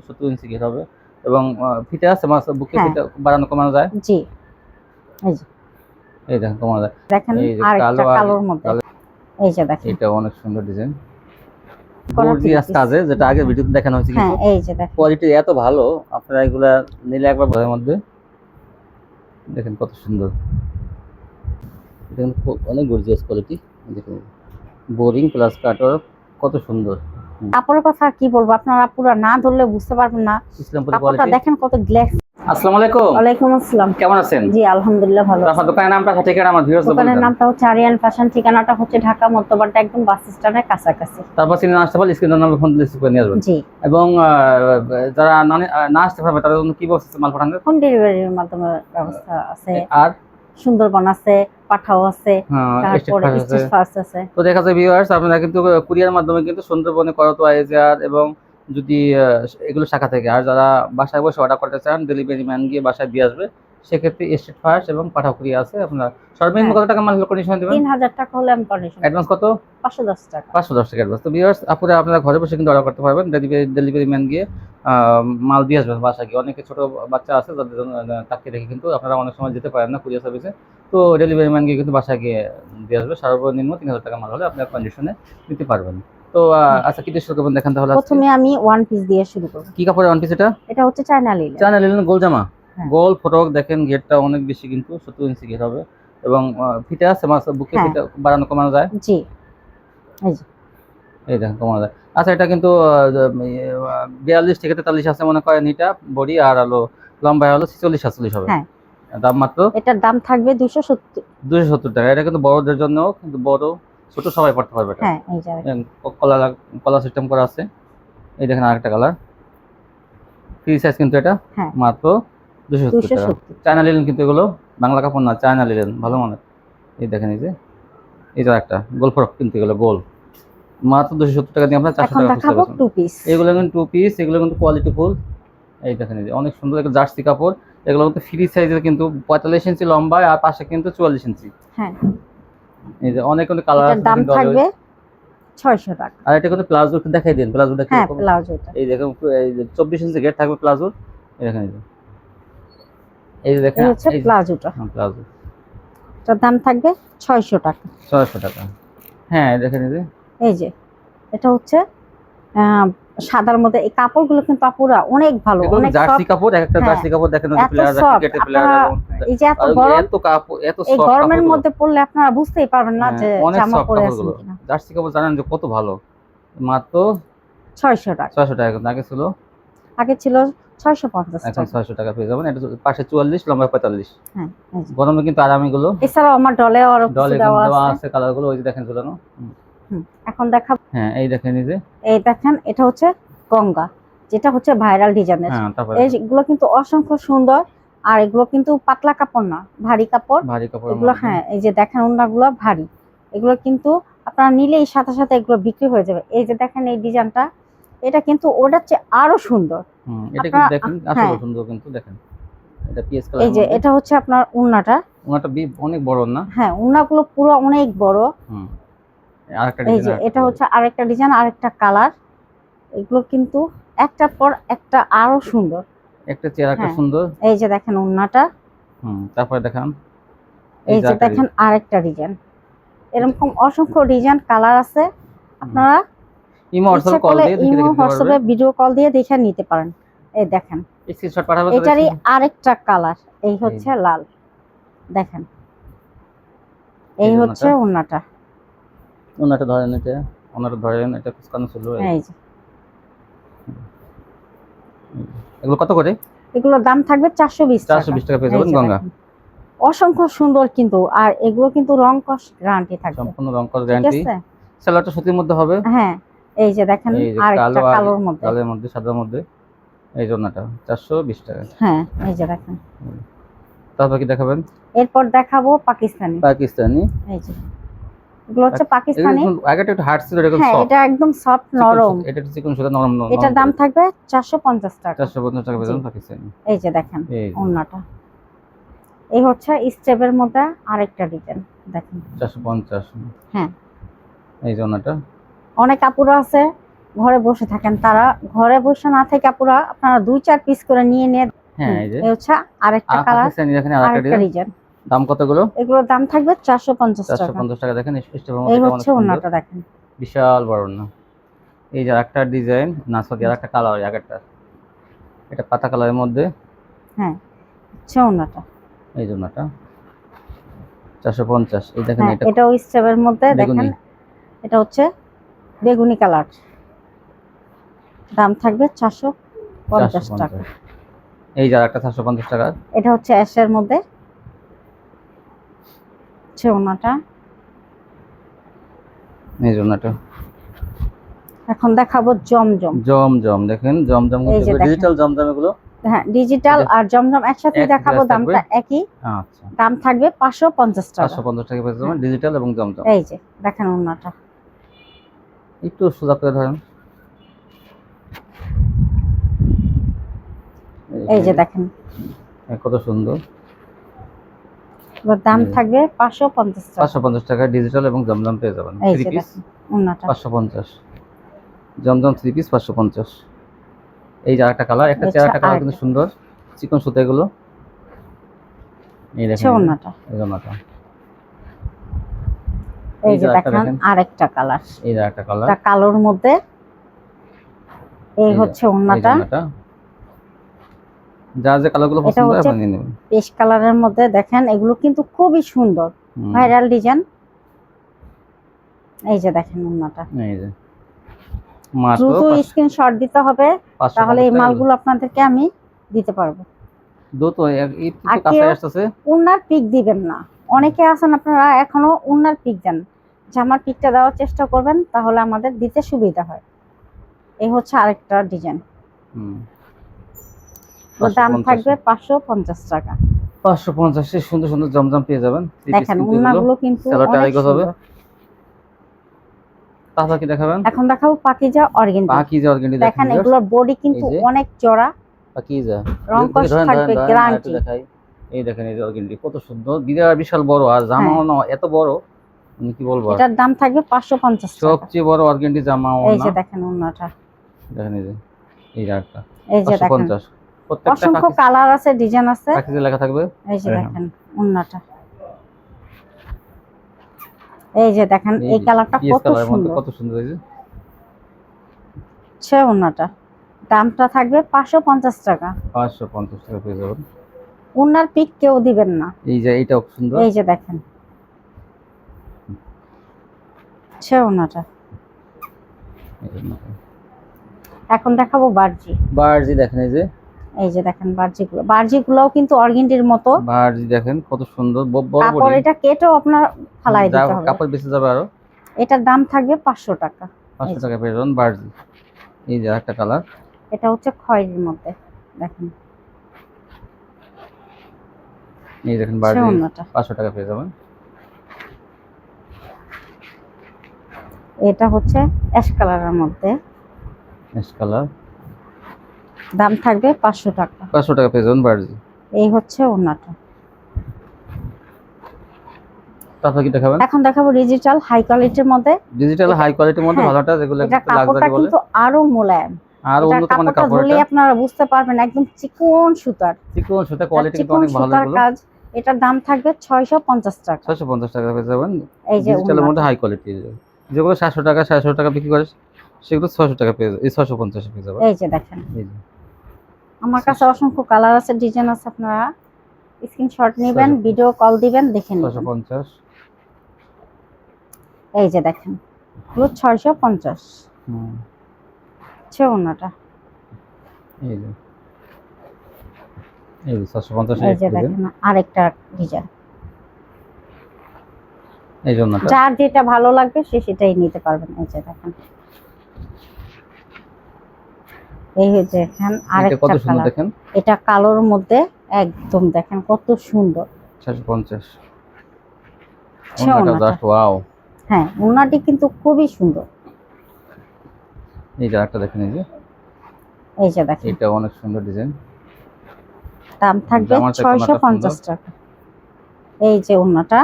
সত্তর ইঞ্চি ঘের হবে এবং ফিতে আছে মাছ বুকে হ্যাঁ। ফিতে বাড়ানো কমানো যায়? জি। এই যে। এই দেখেন কমানো যায়। দেখেন আরেকটা কালোর মধ্যে। এই যে দেখেন। এটা অনেক সুন্দর ডিজাইন করা গর্জিয়াস কাজে যেটা আগে ভিডিওতে দেখানো হয়েছে হ্যাঁ কিন্তু এই যে দেখেন। কোয়ালিটি এত ভালো আপনারা এগুলা নিলে একবার মধ্যে। দেখেন কত সুন্দর। খুব- অনেক গর্জিয়াস কোয়ালিটি দেখুন। বোরিং প্লাস কত সুন্দর। কাপড়ের কথা কি বলব? আপনারা পুরো না ধরলে বুঝতে পারবেন না। কাপড়টা দেখেন কত গ্লেস আসসালামু আলাইকুম। ওয়ালাইকুম আসসালাম। কেমন আছেন? জি আলহামদুলিল্লাহ ভালো আপনার দোকানের নামটা ঠিকানা আমার ভিউয়ার্স দোকানের নামটা হচ্ছে আরিয়ান ফ্যাশন ঠিকানাটা হচ্ছে ঢাকা মধ্যবাড্ডা একদম বাস স্ট্যান্ডের কাছাকাছি। তারপর চিনে আসতে পারলে স্ক্রিনের নাম্বার ফোন দিলে করে নিয়ে আসবেন। জি। এবং আহ, যারা না- না আসতে পারবে তাদের জন্য কি বক্স মাল পাঠানোর? হোম ডেলিভারির মাধ্যমে ব্যবস্থা আছে। আর? সুন্দরবন আছে পাঠাও আছে হ্যাঁ, তারপরে। আছে তো দেখা যায় ভিউয়ার্স আপনারা কিন্তু কুরিয়ার মাধ্যমে কিন্তু সুন্দরবনে করতো আইজার এবং যদি এগুলো শাখা থেকে আর যারা বাসায় বসে অর্ডার করতে চান ডেলিভারি ম্যান গিয়ে বাসায় দিয়ে আসবে সেক্ষেত্রে স্টেট ফার্স্ট এবং পাঠাও কুরিয়া আছে। আপনার সর্বনিম্ন হ্যাঁ। কত টাকা মাল কন্ডিশন দেবেন? তিন হাজার টাকা হলে আমি কন্ডিশন অ্যাডভান্স কত? পাঁচশো দশ টাকা। পাঁচশো দশ টাকা অ্যাডভান্স তো ভিউয়ার্স আপনারা আপনারা ঘরে বসে কিন্তু অর্ডার করতে পারবেন। ডেলিভারি ডেলিভারি ম্যান গিয়ে মাল দিয়ে আসবেন বাসা গিয়ে। অনেকে ছোট বাচ্চা আছে যাদের তাকে রেখে কিন্তু আপনারা অনেক সময় যেতে পারেন না কুরিয়ার সার্ভিসে তো ডেলিভারি ম্যান গিয়ে কিন্তু বাসায় গিয়ে দিয়ে আসবে। সর্বনিম্ন তিন হাজার টাকা মাল হলে আপনার কন্ডিশনে নিতে পারবেন। তো আচ্ছা কি শুরু করবেন দেখেন তাহলে। প্রথমে আমি ওয়ান পিস দিয়ে শুরু করব। কি কাপড়ের ওয়ান পিস এটা? এটা হচ্ছে চায়না লিলে চায়না লিলেন গোল জামা। গোল ফটোক দেখেন ঘেরটা অনেক বেশি কিন্তু সত্তর ইঞ্চি ঘের হবে। এবং ফিতে আছে মাছ বুকে হ্যাঁ। ফিতে বাড়ানো কমানো যায়? জি। এই দেখেন কমানো যায়। আচ্ছা এটা কিন্তু বিয়াল্লিশ থেকে তেতাল্লিশ আছে মনে করেন এটা বডি আর হলো লম্বা হলো ছেচল্লিশ সাতচল্লিশ হবে। হ্যাঁ। দাম মাত্র? এটার দাম থাকবে দুশো সত্তর। দুশো সত্তর টাকা। এটা কিন্তু বড়দের জন্য কিন্তু বড় ছোট সবাই পড়তে পারবে এটা। হ্যাঁ এই যে কলা কলা সিস্টেম করা আছে। এই দেখেন আরেকটা কালার ফ্রি সাইজ কিন্তু এটা। হ্যাঁ। মাত্র দুশো সত্তর চায়না লিলেন কিন্তু এগুলো বাংলা কাপড় না চায়না লিলেন ভালো এই দেখেন এই যে যে একটা গোল ফরক কিন্তু এগুলো গোল। মাত্র দুশো সত্তর টাকা দিয়ে আপনার চারশো টাকা। টু পিস এগুলো কিন্তু টু পিস এগুলো কিন্তু কোয়ালিটি ফুল এই দেখেন এই অনেক সুন্দর একটা জার্সি কাপড়। এগুলো কিন্তু ফ্রি সাইজের কিন্তু পঁয়তাল্লিশ ইঞ্চি লম্বা আর পাশে কিন্তু চুয়াল্লিশ ইঞ্চি হ্যাঁ। এই যে অনেক অনেক কালার আছে দাম থাকবে টাকা। আর এটা কিন্তু দেখাই দিন প্লাজোটা হ্যাঁ এই দেখেন এই যে চব্বিশ ইঞ্চি গেট থাকবে প্লাজোর। দেখেন এই এই যে দেখেন এই হচ্ছে প্লাজোটা হ্যাঁ, প্লাজো এটার দাম থাকবে ছয়শো টাকা। ছয়শো টাকা। হ্যাঁ এই দেখেন এই যে। এই যে এটা হচ্ছে সাদার মধ্যে এই কাপড়গুলো কিন্তু আপুরা অনেক ভালো অনেক জার্সি কাপড় এক একটা হ্যাঁ, জার্সি কাপড় দেখেন এত প্লেয়ার ক্রিকেটের প্লেয়ার এই যে এত গরম এত কাপড় এত সফট এই গরমের মধ্যে পড়লে আপনারা বুঝতেই পারবেন না হ্যাঁ, যে জামা পরে আছেন কিনা। জার্সি কাপড় জানেন যে কত ভালো। মাত্র ছয়শো টাকা। ছয়শো টাকা আগে ছিল। আগে ছিল ছয়শো পঞ্চাশ এখন ছয়শো টাকা পেয়ে যাবেন। এটা পাশে চুয়াল্লিশ লম্বা পঁয়তাল্লিশ। এই যে। গরমে কিন্তু আরামি গুলো। এছাড়াও আমার ডলে আরও দেওয়া দেওয়া আছে। আছে কালারগুলো ওই যে দেখেন ঝুলানো। হুম। হুম, এখন দেখাবো হ্যাঁ এই দেখেন এই যে। এই দেখেন এটা হচ্ছে গঙ্গা যেটা হচ্ছে ভাইরাল ডিজাইনের। হ্যাঁ এইগুলো কিন্তু অসংখ্য সুন্দর আর এগুলো কিন্তু পাতলা কাপড় না ভারী কাপড়। ভারী কাপড় এগুলো হ্যাঁ এই যে দেখেন ওনাগুলো ভারী। এগুলো কিন্তু আপনারা নিলেই সাথে সাথে এগুলো বিক্রি হয়ে যাবে। এই যে দেখেন এই ডিজাইনটা এটা কিন্তু ওটার চেয়ে আরও সুন্দর। হুম এটা কিন্তু দেখেন আসলে হ্যাঁ। সুন্দর কিন্তু দেখেন। এটা পিএস এই যে এটা হচ্ছে আপনার উন্নাটা। বি অনেক বড় না? হ্যাঁ উন্নাগুলো পুরো অনেক বড়। হুম আরেকটা এই যে এটা হচ্ছে আরেকটা ডিজাইন আরেকটা কালার। এগুলো কিন্তু একটার পর একটা আরও সুন্দর। একটা চেয়ার একটা হ্যাঁ। সুন্দর। এই যে দেখেন উন্নাটা। হুম তারপরে দেখান। এই যে দেখেন আরেকটা ডিজাইন। এরকম অসংখ্য ডিজাইন কালার আছে। আপনারা ইমো হোয়াটসঅ্যাপ কল দিয়ে দেখে ইমো হোয়াটসঅ্যাপে ভিডিও কল দিয়ে দেখে নিতে পারেন। এই দেখেন। স্ক্রিনশট পাঠাবে এটারই আরেকটা কালার এই হচ্ছে লাল। দেখেন। এই হচ্ছে ধরেন এটা ধরেন এটা কুচকানো ছিল এই- যে। এগুলো কত করে? এগুলোর দাম থাকবে চারশো বিশ চারশো বিশ টাকা পেয়ে যাবেন গঙ্গা। অসংখ্য সুন্দর কিন্তু আর এগুলো কিন্তু রং কস গ্যারান্টি থাকবে। সম্পূর্ণ রং কস গ্যারান্টি আছে? সেলারটা সুতির মধ্যে হবে। হ্যাঁ। এই যে দেখেন আরেকটা কালোর মধ্যে। কালের মধ্যে সাদার মধ্যে এই জন্যটা চারশো বিশ টাকা। হ্যাঁ এই যে দেখেন। তারপর কি দেখাবেন? এরপর দেখাবো পাকিস্তানি। পাকিস্তানি। এই যে এগুলো হচ্ছে পাকিস্তানি। আগেটা একটু হার্ড ছিল এটা হ্যাঁ সফট এটা একদম সফট নরম। এটা একটু চিকন সুতা নরম নরম এটার দাম থাকবে চারশো পঞ্চাশ টাকা। চারশো পঞ্চাশ টাকা পেয়ে যাবেন জি। পাকিস্তানি। এই যে দেখেন ওন্নাটা এই হচ্ছে স্টেপের মধ্যে আরেকটা ডিজাইন দেখেন। চারশো পঞ্চাশ। হ্যাঁ। এই জন্যটা অনেক কাপড় আছে ঘরে বসে থাকেন তারা। ঘরে বসে না থেকে আপুরা আপনারা দুই চার পিস করে নিয়ে নিয়ে হ্যাঁ এই যে হচ্ছে আরেকটা কালার আরেকটা আরেকটা ডিজাইন ডিজাইন দাম কতগুলো এগুলোর দাম থাকবে চারশো পঞ্চাশ চারশো টাকা পঞ্চাশ টাকা দেখেন এই হচ্ছে সুন্দর। দেখেন। বিশাল বড় না এই যে একটা ডিজাইন না সরি আর একটা কালার আগেরটা। এটা পাতা কালারের মধ্যে। হচ্ছে এই এই দেখেন হ্যাঁ এটা এটাও স্টেপের মধ্যে দেখেন। এটা হচ্ছে বেগুনি কালার। দাম থাকবে চারশো পঞ্চাশ টাকা। এই যে একটা চারশো পঞ্চাশ টাকা এটা হচ্ছে অ্যাশের মধ্যে। হচ্ছে ওনাটা। এই জন্যটা এখন দেখাবো জমজম। জমজম দেখেন জমজম যে ডিজিটাল জমজম এগুলো। হ্যাঁ ডিজিটাল আর জমজম একসাথে দেখাবো? দামটা একই। আচ্ছা। দাম থাকবে পাঁচশো পঞ্চাশ টাকা। চারশো পঞ্চাশ টাকা পেয়ে যাবেন ডিজিটাল এবং জমজম। এই যে দেখেন ওনাটা। একটু সোজা করে ধরেন। এই যে দেখেন। হ্যাঁ, কত সুন্দর। এবার দাম থাকবে পাঁচশো পঞ্চাশ টাকা। পাঁচশো পঞ্চাশ টাকা ডিজিটাল এবং জমজম পেয়ে যাবেন। থ্রি পিস দেখেন ওনাটা পাঁচশো পঞ্চাশ। জমজম থ্রি পিস পাঁচশো পঞ্চাশ। এই যে একটা কালার একটা আচ্ছা, একটা কালার কিন্তু সুন্দর। চিকন সুতো এগুলো। এই দেখেন ওনাটা এই জন্যটা এই যে দেখেন। আরেকটা কালার এই যে একটা কালার এটা কালোর মধ্যে এই হচ্ছে জন্যটা যা যে কালারগুলো পছন্দ হয় আপনি নেবেন। পেশ কালারের মধ্যে দেখেন এগুলো কিন্তু খুবই সুন্দর। ভাইরাল ডিজাইন এই যে দেখেন ওনাটা এই যে। দ্রুত স্ক্রিনশট দিতে হবে তাহলে এই মালগুলো আপনাদেরকে আমি দিতে পারব। দ্রুত কাছে আসতেছে। পিক দিবেন না। অনেকে আছেন আপনারা এখনও উন্নার পিক দেন। জামার পিকটা দেওয়ার চেষ্টা করবেন তাহলে আমাদের দিতে সুবিধা হয়। এই হচ্ছে আরেকটা ডিজাইন। দাম থাকবে পাঁচশো পঞ্চাশ টাকা। পাঁচশো পঞ্চাশে সুন্দর সুন্দর জমজম পেয়ে যাবেন। দেখেন উন্নাগুলো কিন্তু কি দেখাবেন? এখন দেখাবো পাকিজা অর্গেন্ডি। পাকিজা অর্গেন্ডি দেখেন দেখেন এগুলোর বডি কিন্তু অনেক চড়া। পাকিজা। রং এই- থাকবে, দেখেন এই অর্গেন্ডি কত সুন্দর। বিরাট বিশাল বড় আর হ্যাঁ। না এত বড়। মানে কি বলব এটার দাম থাকবে পাঁচশো পঞ্চাশ টাকা। সবচেয়ে বড় অর্গেন্ডি জামা ওনা এই যে দেখেন উন্নাটা দেখেন এই যে এই একটা এই যে দেখেন। পঞ্চাশ। প্রত্যেকটা অসংখ্য কালার আছে ডিজাইন আছে। পাকিজা লেখা থাকবে? এই যে হ্যাঁ। দেখেন উন্নাটা এই যে দেখেন এই কালারটা কত সুন্দর। কত সুন্দর এই যে। হচ্ছে উন্নাটা দামটা থাকবে পাঁচশো পঞ্চাশ টাকা। পাঁচশো পঞ্চাশ টাকা পেয়ে যাবেন। উন্নার পিক কেউ দিবেন না। এই যে এইটাও সুন্দর। এই যে দেখেন। হচ্ছে দেখেন। এখন দেখাবো বার্জি। বার্জি দেখেন এই যে। এই যে দেখেন বার্জিগুলো। বার্জিগুলোও কিন্তু অর্গেন্ডির মতো। বার্জি দেখেন কত সুন্দর বড় কাপড় এটা কেটেও আপনার ফালাই দিতে হবে। কাপড় বেঁচে যাবে আরও। এটার দাম থাকবে পাঁচশো টাকা। পাঁচশো এই যে। টাকা পেয়ে যাবেন বার্জি। এই যে একটা কালার। এটা হচ্ছে খয়েরির মধ্যে। দেখেন। এই দেখেন বার্জি। অন্যটা পাঁচশো টাকা পেয়ে যাবেন। এটা হচ্ছে অ্যাশ কালারের মধ্যে। Next colour. দাম থাকবে পাঁচশো টাকা। পাঁচশো টাকা পেয়ে যাবেন বার্জি। এই হচ্ছে ওনাটা তারপর কি দেখাবেন এখন দেখাবো ডিজিটাল হাই কোয়ালিটির মধ্যে। ডিজিটাল হাই কোয়ালিটির মধ্যে হ্যাঁ, ভালোটা যেগুলো এটা কাপড়টা কিন্তু আরও মোলায়েম। আর উন্নত মানের কাপড় এটা আপনারা বুঝতে পারবেন একদম চিকন সুতার। চিকন সুতা কোয়ালিটি কিন্তু অনেক ভালো এগুলো কাজ। এটার দাম থাকবে ছয়শো পঞ্চাশ টাকা। ছয়শো পঞ্চাশ টাকা পেয়ে যাবেন। এই যে ডিজিটালের মধ্যে হাই কোয়ালিটি যেগুলো সাতশো টাকা সাতশো টাকা বিক্রি করে সেগুলো ছশো টাকা পেয়ে যাবে এই ছয়শো পঞ্চাশে পেয়ে যাবেন এই যে দেখেন। আমার কাছে অসংখ্য কালার আছে ডিজাইন আছে আপনারা। স্ক্রিনশট নেবেন ভিডিও কল দিবেন দেখে নেবেন। পঞ্চাশ। এই যে দেখেন এগুলো ছয়শো পঞ্চাশ। হুম। ওনাটা এই যে। এই যে ছয়শো পঞ্চাশ এই যে দেখেন আরেকটা ডিজাইন। এই জন্য যার যেটা ভালো লাগবে সে সেটাই নিতে পারবেন। এই যে দেখেন। এই দেখেন এটা আরেকটা কত সুন্দর কালার। দেখেন। এটা কালোর মধ্যে একদম দেখেন কত সুন্দর। ছয়শো পঞ্চাশ। আচ্ছা, ওনাটা। জাস্ট ওয়াও হ্যাঁ ওনাটি কিন্তু খুবই সুন্দর। এই যে একটা দেখেন এই যে। এই যে দেখেন। এটা অনেক সুন্দর ডিজাইন। দাম থাকবে জামার চেয়ে ছয়শো কোনটা পঞ্চাশ টাকা। এই যে ওনাটা।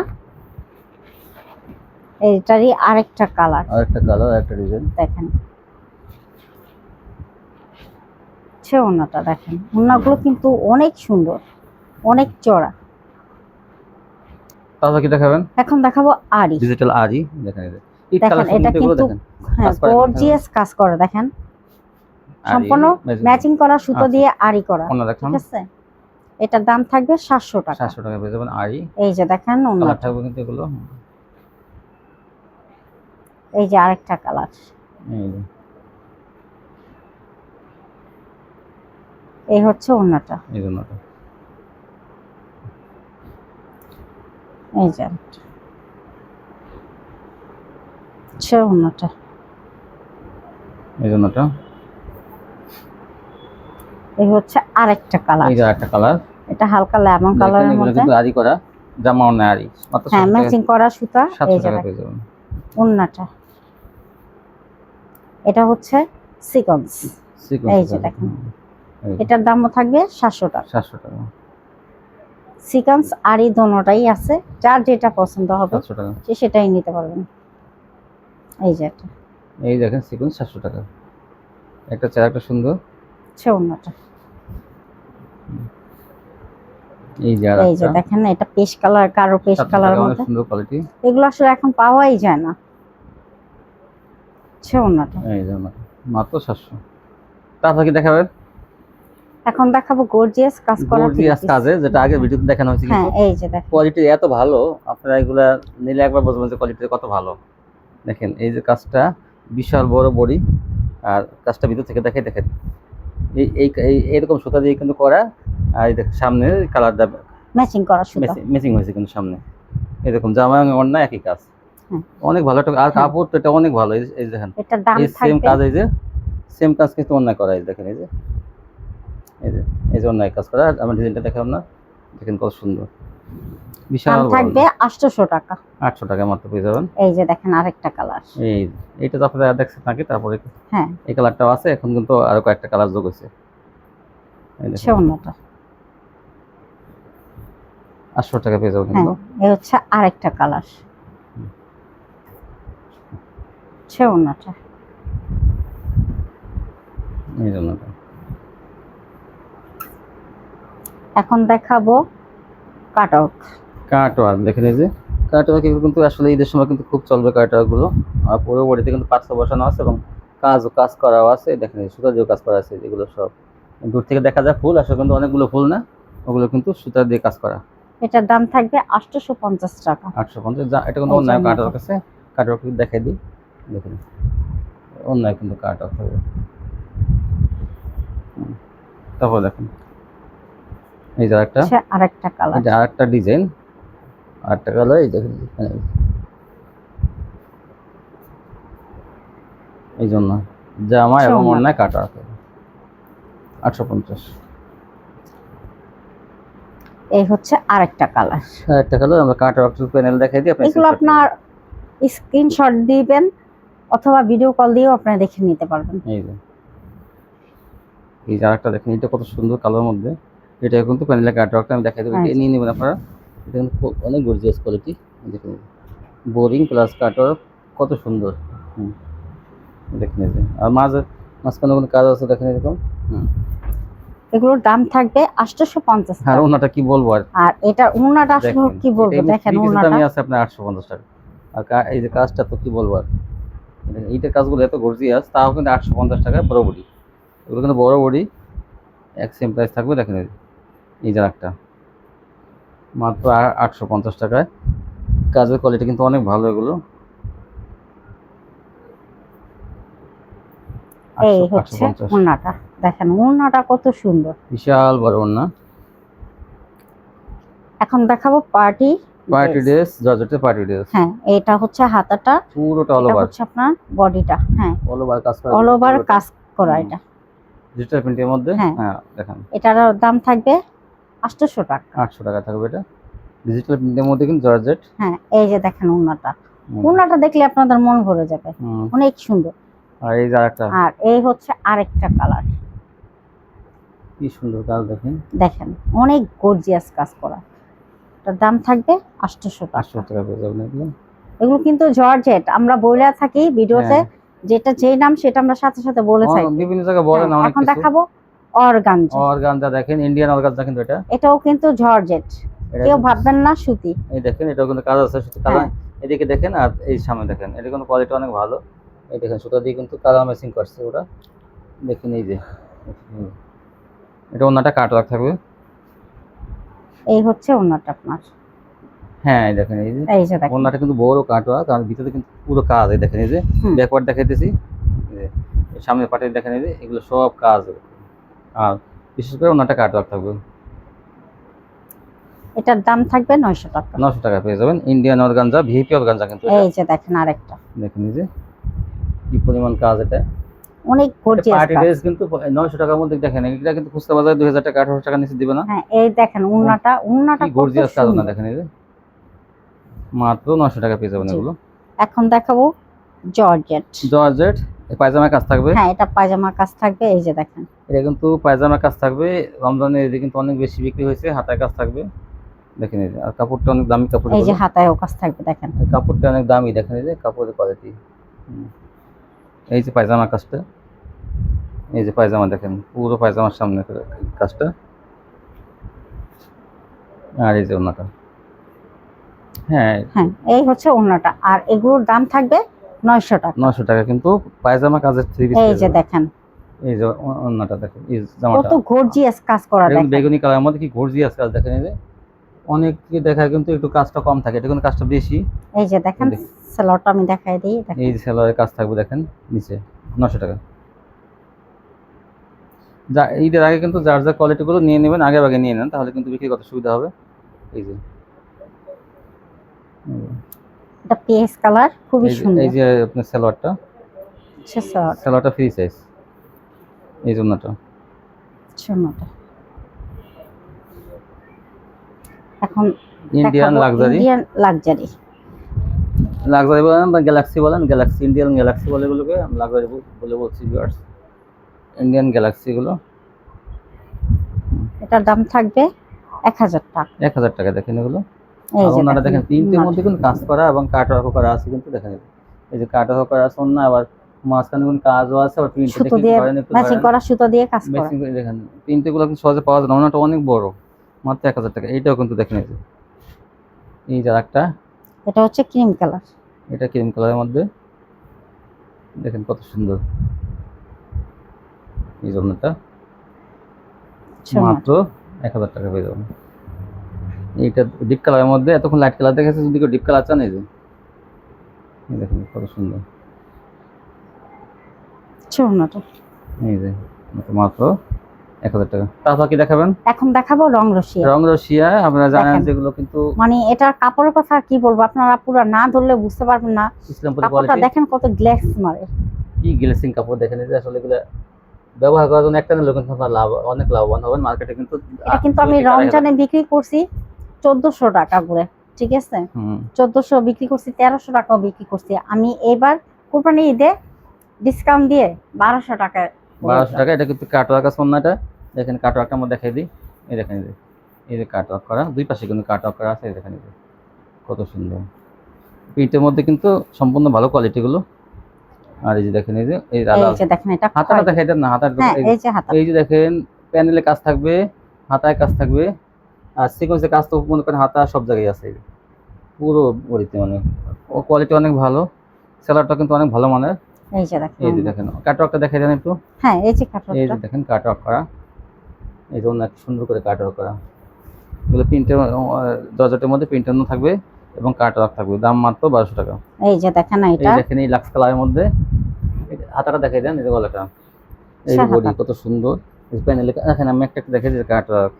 এইটারই আরেকটা কালার। আর একটা কালার একটা ডিজাইন। দেখেন। হচ্ছে ওনাটা দেখেন। ওনাগুলো কিন্তু অনেক সুন্দর অনেক চড়া। তারপর কি দেখাবেন? এখন দেখাবো আরি। ডিজিটাল আরই দেখেন দেখেন, এটা কিন্তু হ্যাঁ কাজ করা গর্জিয়াস কাজ করা দেখেন। সম্পূর্ণ ম্যাচিং করা সুতো আচ্ছা। দিয়ে আরি করা ঠিক আছে? এটার দাম থাকবে সাতশো টাকা। সাতশো টাকা পেয়ে যাবেন আরই এই যে দেখেন ওনাটা। থাকবে কিন্তু এগুলো। এই যে আরেকটা কালার। এই হচ্ছে ওনাটা এই জন্য এই যে ওনাটা এই জন্যটা এই হচ্ছে আরেকটা কালার। এই যে কালার। এটা হালকা লেমন কালারের এগুলো মধ্যে। কিন্তু আরই করা জামা হ্যাঁ ম্যাচিং করা সুতা। এই যে দেখেন, পেয়ে যাবেন ওন্নাটা এটা হচ্ছে সিকন্স এই যে দেখেন। এটার দামও থাকবে সাতশো টাকা। সাতশো টাকা। সিকন্স আর এই দোনোটাই আছে। যার যেটা পছন্দ হবে সে সেটাই নিতে পারবেন এই যে একটা। এই দেখেন সিকুয়েন্স সাতশো টাকা। একটা চেয়ার একটা সুন্দর। হচ্ছে ওন্নাটা এই যে দেখেন এটা পেস্ট কালার কারও পেস্ট কালার মধ্যে এগুলো আসলে এখন পাওয়াই যায় না। হচ্ছে এই যে মাত্র সাতশো। তারপর কি দেখাবেন? এখন দেখাবো গর্জিয়াস কাজ করা গর্জিয়াস কাজে যেটা আগে ভিডিওতে দেখানো হয়েছে হ্যাঁ এই যে দেখেন। কোয়ালিটি এত ভালো আপনারা এগুলা নিলে একবার বুঝবেন যে কোয়ালিটি কত ভালো। দেখেন এই যে কাজটা বিশাল বড় বড়ি আর কাজটা ভিতর থেকে দেখে দেখেন। এই এই এরকম সুতা দিয়ে কিন্তু করা আর এই দেখেন সামনে কালারটা ম্যাচিং করা সুতা। মেসিং হয়েছে কিন্তু সামনে। এরকম জামা অন্য একই কাজ। অনেক ভালো আর কাপড় তো এটা অনেক ভালো এই দেখেন। এই সেম কাজ এই যে সেম কাজ কিন্তু অন্যায় করা এই দেখেন এই যে। এই যে এই যে অন্যায় কাজ করা আমার ডিজাইনটা দেখাম না। দেখেন কত সুন্দর। বিশাল থাকবে আটশোশো টাকা। আটশো টাকা মাত্র পেয়ে যাবেন। এই যে দেখেন আরেকটা কালার। এই এইটা তো আপনারা দেখছেন নাকি তারপরে হ্যাঁ। এই কালারটাও আছে এখন কিন্তু আরও কয়েকটা কালার যোগ হয়েছে। এই দেখেন, হচ্ছে অন্যটা। আটশো টাকা পেয়ে যাবেন হ্যাঁ কিন্তু এই হচ্ছে আরেকটা কালার। হচ্ছে অন্যটা। এখন দেখাবো কাটক কাটওয়ার্ক দেখেন এই যে। কাটওয়ার্ক এগুলো কিন্তু আসলে ঈদের সময় কিন্তু খুব চলবে কাটওয়ার্কগুলো আর পুরো বডিতে কিন্তু পাঁচশো বসানো আছে এবং কাজও কাজ করাও আছে। দেখেন সুতা দিয়েও কাজ করা আছে এগুলো সব দূর থেকে দেখা যায় ফুল আসলে কিন্তু অনেকগুলো ফুল না? ওগুলো কিন্তু সুতা দিয়ে কাজ করা। এটার দাম থাকবে আটশোশো পঞ্চাশ টাকা। আটশো পঞ্চাশ এটা কিন্তু অন্য কাটওয়ার্ক আছে? কাটওয়ার্ক দেখাই দিই। দেখুন। অন্যায় কিন্তু কাটওয়ার্ক হবে হুম। তারপর দেখুন। এই যে একটা হচ্ছে আরেকটা কালার এটা আরেকটা ডিজাইন আরেকটা কালার এই দেখুন। এই জন্য। জামা এবং। অন্যায় কাটা আছে আটশো পঞ্চাশ। এই হচ্ছে আরেকটা কালার একটা কালার আমরা কাটা প্যানেল দেখাই দিই আপনি এগুলো আপনার স্ক্রিনশট দিবেন। অথবা ভিডিও কল দিয়েও আপনারা দেখে নিতে পারবেন। এই যে। এই যে আরেকটা দেখেন এটা কত সুন্দর কালার মধ্যে। এটা কিন্তু প্যানেলের কাটওয়ার্কটা আমি দেখাই দেবো। এটা আচ্ছা। নিয়ে নেবেন আপনারা। এটা কিন্তু খুব অনেক গর্জিয়াস কোয়ালিটি দেখুন বোরিং প্লাস কাটওয়ার্ক কত সুন্দর। হুম। দেখেন এই যে। আর মাঝে মাঝখানে কোনো কাজ আছে দেখেন এরকম? হুম। এগুলোর দাম থাকবে আটশোশো পঞ্চাশ আর ওনাটা কি বলব আর? আর এটা উন্নাটা আসলে কি বলব? দেখেন উন্নাটা দামই আছে আপনার আটশো পঞ্চাশ টাকা। আর এই যে কাজটা তো কি বলব আর? এটা- এইটা কাজগুলো এত গর্জিয়াস তাও কিন্তু আটশো পঞ্চাশ টাকায় বড় বডি। এগুলো কিন্তু বড় বডি এক সেম প্রাইস থাকবে দেখেন এই যে। একটা মাত্র আটশো পঞ্চাশ টাকায়। কাজের কোয়ালিটি কিন্তু অনেক ভালো এগুলো। এই 800 হচ্ছে 850 উন্নাটা দেখেন উন্নাটা কত সুন্দর। বিশাল বড় ওড়না। এখন দেখাবো পার্টি পার্টি ড্রেস জর্জেটের পার্টি ড্রেস হ্যাঁ এটা হচ্ছে হাতাটা পুরোটা অল ওভার হচ্ছে আপনার বডিটা হ্যাঁ। অল ওভার কাজ করা অল ওভার কাজ করা এটা। ডিজিটাল প্রিন্টের মধ্যে? হ্যাঁ। হ্যাঁ দেখেন। এটার দাম থাকবে আটশোশো টাকা। আটশো টাকা থাকবে এটা। ডিজিটাল প্রিন্টের মধ্যে কিন্তু জর্জেট হ্যাঁ এই যে দেখেন উন্নাটা হুম, উন্নাটা দেখলে আপনাদের মন ভরে যাবে। অনেক সুন্দর। আর এই যে আরেকটা। আর এই হচ্ছে আরেকটা কালার। কি সুন্দর কাজ দেখেন। দেখেন অনেক গর্জিয়াস কাজ করা। এটার দাম থাকবে আটশোশো আটশো টাকা এগুলো কিন্তু জর্জেট। আমরা বলে থাকি ভিডিওতে হ্যাঁ। যেটা যেই নাম সেটা আমরা সাথে সাথে বলে অ- থাকি। বিভিন্ন জায়গায় বলে না হ্যাঁ, এখন দেখাবো অর্গানজা। অর্গানজা দেখেন ইন্ডিয়ান অর্গানজা কিন্তু এটা। এটাও কিন্তু জর্জেট। কেউ ভাববেন না সুতি। এই দেখেন এটা কিন্তু কাজ আছে কালার। হ্যাঁ। এদিকে দেখেন আর এই সামনে দেখেন এটা কিন্তু কোয়ালিটি অনেক ভালো। এই দেখেন সুতা দিয়ে কিন্তু কালার ম্যাচিং করছে ওরা। দেখেন এই যে এটা অন্যটা কাট ওয়ার্ক থাকবে। এই হচ্ছে ওনাটা আপনার। হ্যাঁ দেখেন এই যে এই যে দেখেন। অন্যটা কিন্তু বড় কাট ওয়ার্ক আর ভিতরে কিন্তু পুরো কাজ এই দেখেন এই যে। ব্যাকওয়ার্ড দেখাইতেছি এই যে সামনের পাটে দেখেন এই যে এগুলো সব কাজ। আর বিশেষ করে অন্যটা কাট ওয়ার্ক থাকবে। এটার দাম থাকবে নয়শো টাকা। নশো টাকা পেয়ে যাবেন। ইন্ডিয়ান অর্গানজা ভিপি অর্গানজা কিন্তু। এই যে দেখেন আরেকটা। দেখেন এই যে কি পরিমাণ কাজ এটা। অনেক গর্জিয়াস পার্টি ড্রেস কিন্তু নয়শো টাকার মধ্যে দেখেন এটা কিন্তু খুচরা বাজারে দুই হাজার টাকা আঠারোশো টাকা নিচে দিবে না। হ্যাঁ এই দেখেন উন্নাটা উন্নাটা গর্জিয়াস কাজ না দেখেন এই মাত্র নশো টাকা পেয়ে যাবেন। এগুলো। এখন দেখাবো জর্জেট। জর্জেট পায়জামা কাজ থাকবে। হ্যাঁ এটা পায়জামা কাজ থাকবে এই যে দেখেন। এটা কিন্তু পায়জামা কাজ থাকবে। রমজানে এদিকে কিন্তু অনেক বেশি বিক্রি হয়েছে হাতায় কাজ থাকবে। দেখেন এই আর কাপড়টা অনেক দামি কাপড় এই যে হাতায়ও কাজ থাকবে দেখেন। কাপড়টা অনেক দামি দেখেন এই যে কাপড়ের কোয়ালিটি এই যে পায়জামা কাজটা এই যে পায়জামা দেখেন পুরো পায়জামার সামনে কাজটা। আর এই যে ওনাটা। হ্যাঁ হ্যাঁ এই হচ্ছে আর এগুলোর দাম থাকবে নয়শো টাকা। নশো টাকা কিন্তু পায়জামা কাজের থ্রি পিস এই যে দেখেন। এই যে দেখেন এই কত গর্জিয়াস কাজ করা দেখেন। বেগুনি কালার মধ্যে কি গর্জিয়াস কাজ দেখেন এই যে? অনেক দেখায় কিন্তু একটু কাজটা কম থাকে। এটা কিন্তু কাজটা বেশি। এই যে দেখেন দেখ- সালোয়ারটা আমি দেখাই দিই দেখেন। এই যে সেলোয়ারের কাজ থাকবে দেখেন নিচে নশো টাকা। যা ঈদের আগে কিন্তু যার যার কোয়ালিটিগুলো নিয়ে নেবেন আগে আগে নিয়ে নেন তাহলে কিন্তু বিক্রি করতে সুবিধা হবে। এই যে। এটা পিএস কালার খুবই সুন্দর। এই যে আপনার সালোয়ারটা। সালোয়ারটা ফ্রি সাইজ এই জন্যটা শূন্যটা এখন Indian luxury Indian luxury luxury বলেন বা গ্যালাক্সি বলেন গ্যালাক্সি ইন্ডিয়ান গ্যালাক্সি বলে এগুলোকে লাক্সারি বলে বলছি ভিউয়ার্স ইন্ডিয়ান গ্যালাক্সিগুলো এটার দাম থাকবে এক হাজার টাকা। এক হাজার টাকা দেখেন এগুলো। ওনারা দেখেন তিনটের মধ্যে কিন্তু কাজ করা এবং কাটওয়ার্কও করা আছে কিন্তু দেখেন এই যে। এই যে কাটওয়ার্ক করা আছে অন্য আবার মাঝখানে কিন্তু কাজও আছে আবার প্রিন্টে সুতো দিয়ে ম্যাচিং করা সুতো দিয়ে কাজ করা। Matching করে দেখেন। প্রিন্টগুলো কিন্তু সহজে পাওয়া যায় না ওনাটা অনেক বড়। মাত্র এক হাজার টাকা। এইটাও কিন্তু দেখেন এই যে এই যে একটা এটা হচ্ছে ক্রিম কালার। এটা ক্রিম কালারের মধ্যে। দেখেন কত সুন্দর। এই জন্যটা মাত্র এক হাজার টাকা পেয়ে যাবেন। এইটা ডিপ কালারের মধ্যে এতক্ষণ লাইট কালার দেখেছে যদি কেউ ডিপ কালার চান এই যে। দেখেন কত সুন্দর। এই যে মাত্র এক হাজার টাকা। তারপর কি দেখাবেন? এখন দেখাবো রং রসিয়া। রং রশিয়া আপনারা জানেন যেগুলো কিন্তু মানে এটার কাপড়ের কথা কি বলব আপনারা পুরো না ধরলে বুঝতে পারবেন না। কাপড়টা দেখেন কত গ্লেক্স মারে। কি গ্লেসিং কাপড় দেখেন এই যে আসলে এগুলো ব্যবহার করার জন্য একটা নিলেও কিন্তু লাভ অনেক লাভবান হবেন মার্কেটে কিন্তু এটা কিন্তু আমি দুই থেকে আড়াই হাজার- রমজানে বিক্রি করছি চোদ্দশো টাকা করে ঠিক আছে? হুম। চোদ্দশো বিক্রি করছি তেরোশো টাকাও বিক্রি করছি। আমি এবার কোরবানি ঈদে ডিসকাউন্ট দিয়ে বারোশো টাকায় বারোশো টাকা এটা কিন্তু আছে অন্যটা দেখেন কাটওয়ার্কটা আমরা দেখাই দিই। এই দেখেন এই যে এই যে কাটওয়ার্ক করা দুই পাশে কিন্তু কাটওয়ার্ক করা আছে এই দেখেন কত সুন্দর। প্রিন্টের মধ্যে কিন্তু সম্পূর্ণ ভালো কোয়ালিটিগুলো আর এই যে দেখেন এই যে এই দেখেন এটা হাতাটা। দেখাই দেন না হাতার হ্যাঁ এই- যে হাতা। এই যে দেখেন প্যানেলে কাজ থাকবে হাতায় কাজ থাকবে আর সিকোয়েন্সের কাজ তো মনে করেন হাতা সব জায়গায় আছে। পুরো বড়িতে মানে ও কোয়ালিটি অনেক ভালো সেলারটা কিন্তু অনেক ভালো মানের। এই যে দেখেন। এই যে দেখেন কাটওয়ার্কটা দেখাই দেন একটু। হ্যাঁ এই যে এই যে দেখেন কাটওয়ার্ক করা। এই যে অনেক সুন্দর করে কাটওয়ার্ক করা। এগুলো প্রিন্টের দরজাটার মধ্যে প্রিন্টার থাকবে এবং কাটওয়ার্ক থাকবে। দাম মাত্র বারোশো টাকা। এই যে দেখেন এই এটা। দেখেন এই লাক্স কালারের মধ্যে। হাতাটা দেখাই দেন এই যে গলাটা। এই আচ্ছা, বডি কত সুন্দর। এই প্যানেলে দেখেন আমি একটা একটা দেখে যে কাটওয়ার্ক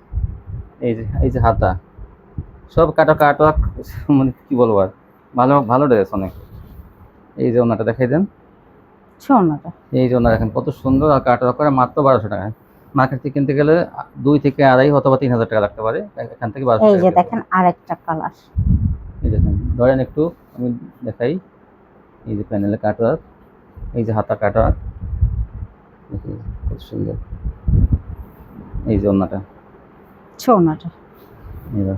এই যে এই যে হাতা। সব কাটা কাটওয়ার্ক মানে কি বলব আর। ভালো ভালো ড্রেস অনেক। এই যে ওনাটা দেখাই দেন। এই যে ওনার দেখেন কত সুন্দর আর কাটওয়ার্ক করে মাত্র বারোশো টাকা মার্কেট থেকে কিনতে গেলে দুই থেকে আড়াই অথবা তিন হাজার টাকা লাগতে পারে। এখান থেকে এই যে দেখেন আরেকটা কালার। এই দেখেন ধরেন একটু আমি দেখাই। এই যে প্যানেলে কাটওয়ার্ক এই যে হাতা দেখি, কত সুন্দর। এই যে ওনাটা যে,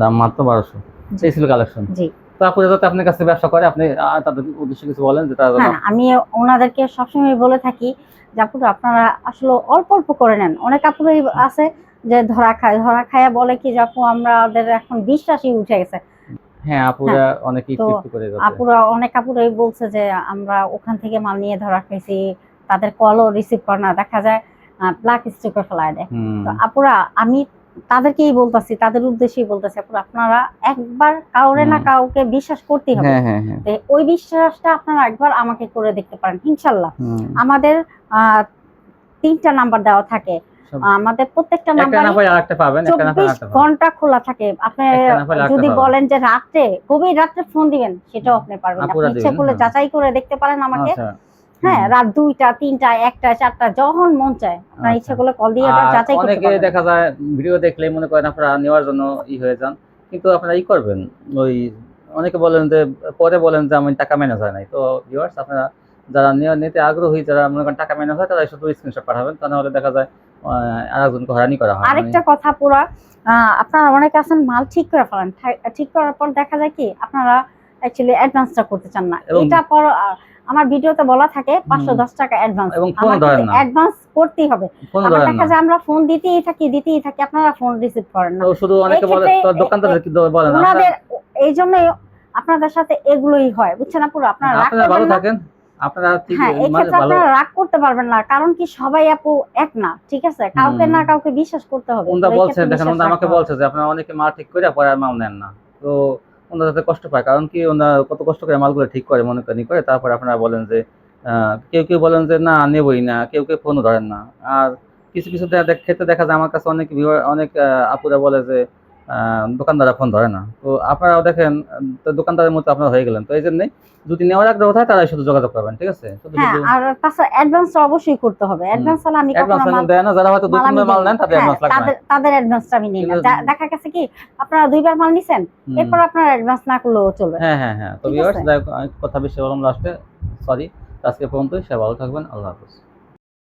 দাম মাত্র বারোশো। এই ছিল কালেকশন জি। তো আপুরা যাতে আপনার কাছে ব্যবসা করে আপনি তাদের উদ্দেশ্যে কিছু বলেন যে তারা হ্যাঁ আমি ওনাদেরকে সবসময় বলে থাকি যে আপুরা আপনারা আসলে অল্প অল্প করে নেন। অনেক আপুরাই আছে যে ধরা খায় ধরা খায়া বলে কি যে আমরা আমাদের এখন বিশ্বাসই উঠে গেছে। হ্যাঁ আপুরা অনেক তো করে আপুরা অনেক আপুরাই বলছে যে আমরা ওখান থেকে মাল নিয়ে ধরা খাইছি তাদের কলও রিসিভ করে না দেখা যায় ব্ল্যাক স্টিকার ফেলায় দেয়। তো আপুরা আমি তাদেরকেই বলতাছি তাদের উদ্দেশ্যেই বলতেছি আপনারা একবার কাউরে না কাউকে বিশ্বাস করতেই হবে। হ্যাঁ হ্যাঁ হ্যাঁ। ওই বিশ্বাসটা আপনারা একবার আমাকে করে দেখতে পারেন ইনশাল্লাহ। আমাদের আহ, তিনটা নাম্বার দেওয়া থাকে। আমাদের প্রত্যেকটা নাম্বার চব্বিশ ঘণ্টা খোলা থাকে। আপনি যদি বলেন যে রাত্রে গভীর রাত্রে ফোন দিবেন সেটাও আপনি পারবেন আপনি ইচ্ছা করলে। যাচাই করে দেখতে পারেন আমাকে। আচ্ছা। হ্যাঁ রাত দুইটা তিনটা একটা চারটা যখন মন চায় আপনার আচ্ছা। ইচ্ছা করলে কল দিয়ে যাচাই করতে অনেকে দেখা যায় ভিডিও দেখলে মনে করেন আপনারা নেওয়ার জন্য ই হয়ে যান কিন্তু আপনারা ই করবেন। ওই অনেকে বলেন যে পরে বলেন যে আমি টাকা ম্যানেজ হয় নাই। তো ভিউয়ার্স আপনারা যারা নিতে আগ্রহী যারা মনে করেন টাকা ম্যানেজ হয় তারা শুধু স্ক্রিনশট পাঠাবেন তা নাহলে দেখা যায় আরেকজনকে হয়রানি করা হয়। মানে আরেকটা কথা পুরা আহ, আপনারা অনেকে আছেন মাল ঠিক করে ফেলেন ঠিক করার পর দেখা যায় কি আপনারা অ্যাকচুয়ালি অ্যাডভান্সটা করতে চান না। এটা পর আমার ভিডিওতে বলা থাকে পাঁচশো। দশ টাকা অ্যাডভান্স না। অ্যাডভান্স করতেই হবে। আবার দেখা যায় আমরা ফোন দিতেই থাকি দিতেই থাকি আপনারা ফোন রিসিভ করেন না। শুধু অনেকে বলে দোকানদার কি বলেন ওনাদের এই জন্যই আপনাদের সাথে এগুলোই হয় বুঝছেন আপুরা? আপনারা আপনারা ভালো না। থাকেন। আপনারা ঠিক হ্যাঁ এই ক্ষেত্রে আপনারা রাগ করতে পারবেন না কারণ কি সবাই আপু এক না ঠিক আছে? কাউকে না কাউকে বিশ্বাস করতে হবে। ওনারা বলছেন দেখেন বিশ্বাস আমাকে। বলছে যে আপনারা অনেকে মাল ঠিক করে পরে আর মাল নেন না। তো ওনারা যাতে কষ্ট পায়। কারণ কি ওনারা কত কষ্ট করে মালগুলো ঠিক করে, মনে করেন করে। তারপরে আপনারা বলেন যে কেউ কেউ বলেন যে, না, নেবই না। কেউ কেউ ফোনও ধরেন না। আর কিছু কিছু ক্ষেত্রে দেখা যায়, আমার কাছে অনেক অনেক আপুরা বলে যে দোকানদাররা ফোন ধরে না। তো আপনারাও দেখেন দোকানদারের মতো আপনারা হয়ে গেলেন। তো এই জন্যই যদি নেওয়ার আগ্রহ হয় তারাই শুধু যোগাযোগ করবেন ঠিক আছে? হ্যাঁ আর তাছাড়া অ্যাডভান্স অবশ্যই করতে হবে। অ্যাডভান্স হলে আমি অ্যাডভান্স না যারা হয়তো দুই মাল তিনবার মাল নেন তাদের অ্যাডভান্স লাগবে। তাদের তাদের অ্যাডভান্সটা আমি নিই না। দেখা গেছে কি আপনারা দুইবার মাল নিছেন এরপর আপনার অ্যাডভান্স না করলেও চলবে। হ্যাঁ হ্যাঁ হ্যাঁ। তো ভিউয়ার্স কথা বেশি বললাম লাস্টে সরি আজকে পর্যন্তই। সে ভালো থাকবেন। আল্লাহ হাফিজ।